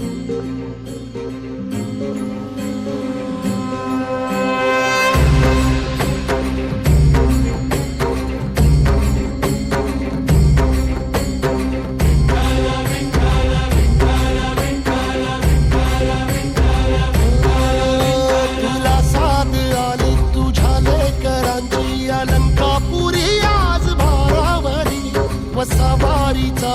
तुला साध आली तुझ्याने करची आमका पुरी आज भारावारी वसा भारी चा